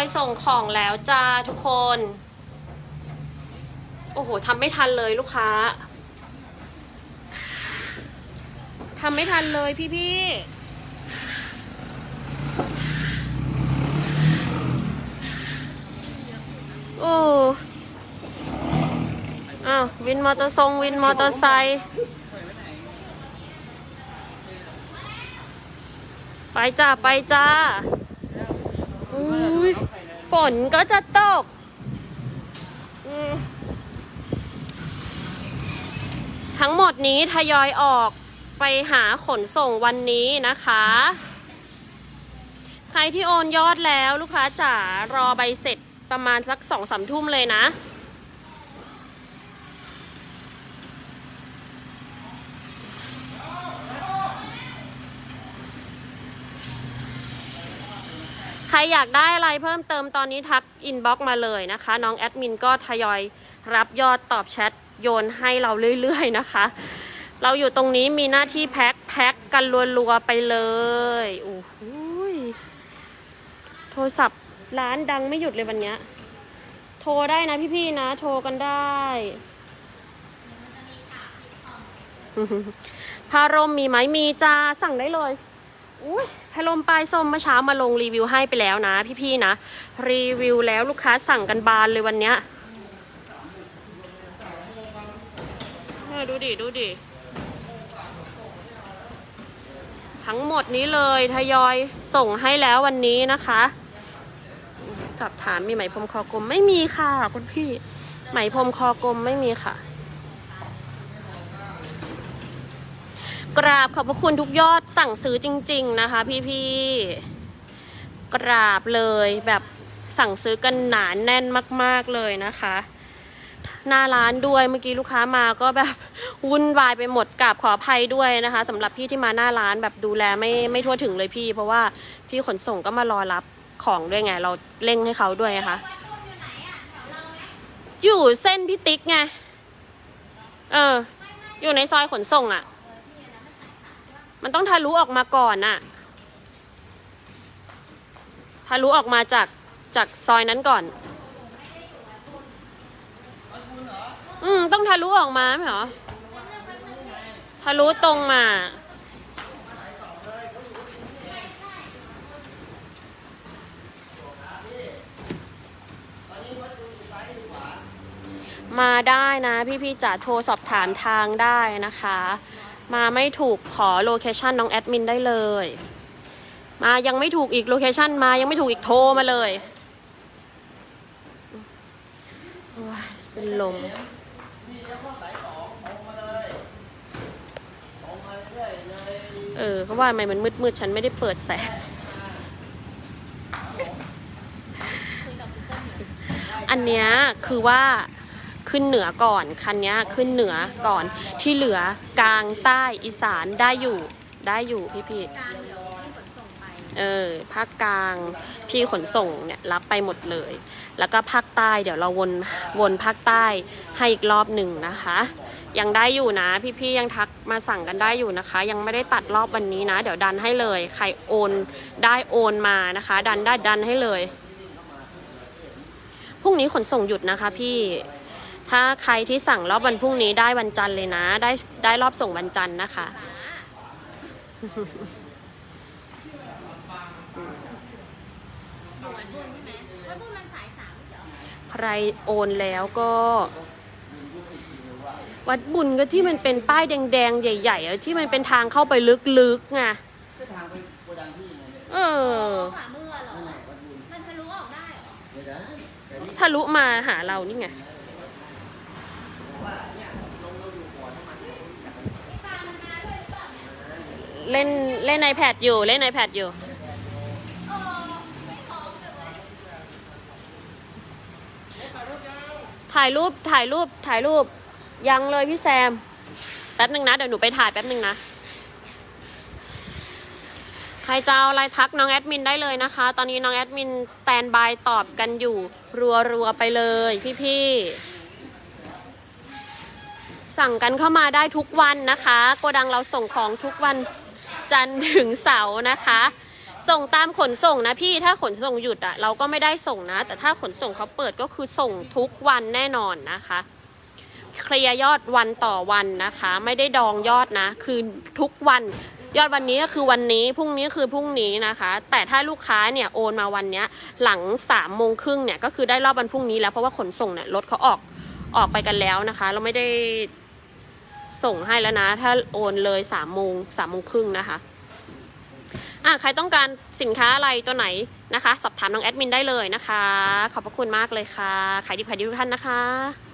อยส่งของแล้วจ้าทุกคน โอ้โหทำไม่ทันเลยลูกค้าทำไม่ทันเลยพี่พี่โอ้อ้าววินมอเตอร์ทรงวินมอเตอร์ไซค์ไปจ้า ไปจ้าอุ้ย ฝนก็จะตกทั้งหมดนี้ทยอยออกไปหาขนส่งวันนี้นะคะ ใครที่โอนยอดแล้วลูกค้าจ๋ารอใบเสร็จประมาณสักสองสามทุ่มเลยนะ ใครอยากได้อะไรเพิ่มเติมตอนนี้ทักอินบ็อกมาเลยนะคะ น้องแอดมินก็ทยอยรับยอดตอบแชทโยนให้เราเรื่อยๆนะคะ เราอยู่ตรงนี้มีหน้าที่แพ็คแพ็คกันรัวๆไปเลยโอ้โหโทรศัพท์ร้านดังไม่หยุดเลยวันเนี้ยโทรได้นะพี่ๆนะ โทรกันได้พารมมีไหมมีจ้าสั่งได้เลย อุ้ย พัดลมปลายส้มเมื่อเช้ามาลงรีวิวให้ไปแล้วนะพี่ๆนะ รีวิวแล้วลูกค้าสั่งกันบานเลยวันเนี้ยดูดิ ดูดิ ทั้งหมดนี้เลยทยอยส่งให้แล้ววันนี้นะคะสอบถามมีไหมพรมคอกลมไม่มีค่ะคุณพี่ ไหมพรมคอกลมไม่มีค่ะ กราบขอบพระคุณทุกยอดสั่งซื้อจริง ๆ นะคะ พี่ๆ กราบเลยแบบสั่งซื้อกันหนานแน่นมาก ๆเลยนะคะ หน้าร้านด้วยเมื่อกี้ลูกค้ามาก็แบบวุ่นวายไปหมดกราบขออภัยด้วยนะคะสำหรับพี่ที่มาหน้าร้านแบบดูแลไม่ไม่ทั่วถึงเลยพี่ เพราะว่าพี่ขนส่งก็มารอรับของด้วยไง เราเร่งให้เขาด้วยนะคะอยู่เส้นพี่ติ๊กไง เออ อยู่ในซอยขนส่งอะ่ะ มันต้องทะลุออกมาก่อนน่ะ ทะลุออกมาจากจากซอยนั้นก่อน อืม ต้องทะลุออกมาไหมหรอ ทะลุตรงมา มาได้นะพี่ๆจ๋าโทรสอบถามทางได้นะคะ มาไม่ถูกขอโลเคชันน้องแอดมินได้เลย มายังไม่ถูกอีกโลเคชันมายังไม่ถูกอีกโทรมาเลยโอ้ยเป็นลมเออเขาว่าทำไมมันมืดๆ ฉันไม่ได้เปิดแสง อันเนี้ยคือว่า ขึ้นเหนือก่อน คันเนี้ยขึ้นเหนือก่อนที่เหลือกลางใต้อีสานได้อยู่ได้อยู่พี่พี่กลางเดี๋ยวให้ขนส่งไปเออภาคกลางพี่ขนส่งเนี่ยรับไปหมดเลย แล้วก็ภาคใต้เดี๋ยวเราวนวนภาคใต้ให้อีกรอบหนึ่งนะคะ ยังได้อยู่นะ พี่ๆยังทักมาสั่งกันได้อยู่นะคะ ยังไม่ได้ตัดรอบวันนี้นะ เดี๋ยวดันให้เลย ใครโอนได้โอนมานะคะ ดันได้ดันให้เลยพรุ่งนี้ขนส่งหยุดนะคะ พี่ ถ้าใครที่สั่งรอบวันพรุ่งนี้ได้วันจันทร์เลยนะ ได้ได้รอบส่งวันจันทร์นะคะอยู่วัดบุญใช่ไหมวัดบุญมันสายสามไม่ใช่เหรอใครโอนแล้วก็ วัดบุญก็ที่มันเป็นป้ายแดงๆ ใหญ่ๆอะที่มันเป็นทางเข้าไปลึกๆไงเออขวามือเหรอมันทะลุออกได้เหรอทะลุมาหาเรานี่ไง เล่นเล่น iPad อยู่เล่น iPad อยู่ ถ่ายรูปถ่ายรูปถ่ายรูปยังเลยพี่แซม แป๊บหนึ่งนะ เดี๋ยวหนูไปถ่ายแป๊บหนึ่งนะ ใครจะเอาอะไรทักน้องแอดมินได้เลยนะคะ ตอนนี้น้องแอดมินสแตนบายตอบกันอยู่ รัวๆไปเลยพี่ๆสั่งกันเข้ามาได้ทุกวันนะคะ โกดังเราส่งของทุกวัน จันทร์ถึงเสาร์นะคะ ส่งตามขนส่งนะพี่ถ้าขนส่งหยุดอะเราก็ไม่ได้ส่งนะ แต่ถ้าขนส่งเขาเปิดก็คือส่งทุกวันแน่นอนนะคะเคลียร์ยอดวันต่อวันนะคะ ไม่ได้ดองยอดนะ คือทุกวันยอดวันนี้ก็คือวันนี้พรุ่งนี้คือพรุ่งนี้นะคะ แต่ถ้าลูกค้าเนี่ยโอนมาวันนี้หลังสามโมงครึ่งเนี่ยก็คือได้รอบวันพรุ่งนี้แล้วเพราะว่าขนส่งเนี่ยรถเขาออกออกไปกันแล้วนะคะ เราไม่ได้ ส่งให้แล้วนะ ถ้าโอนเลยสามโมงสามโมงครึ่งนะคะอะใครต้องการสินค้าอะไรตัวไหนนะคะ สอบถามน้องแอดมินได้เลยนะคะ ขอบพระคุณมากเลยค่ะขายดีขายดีทุกท่านนะคะ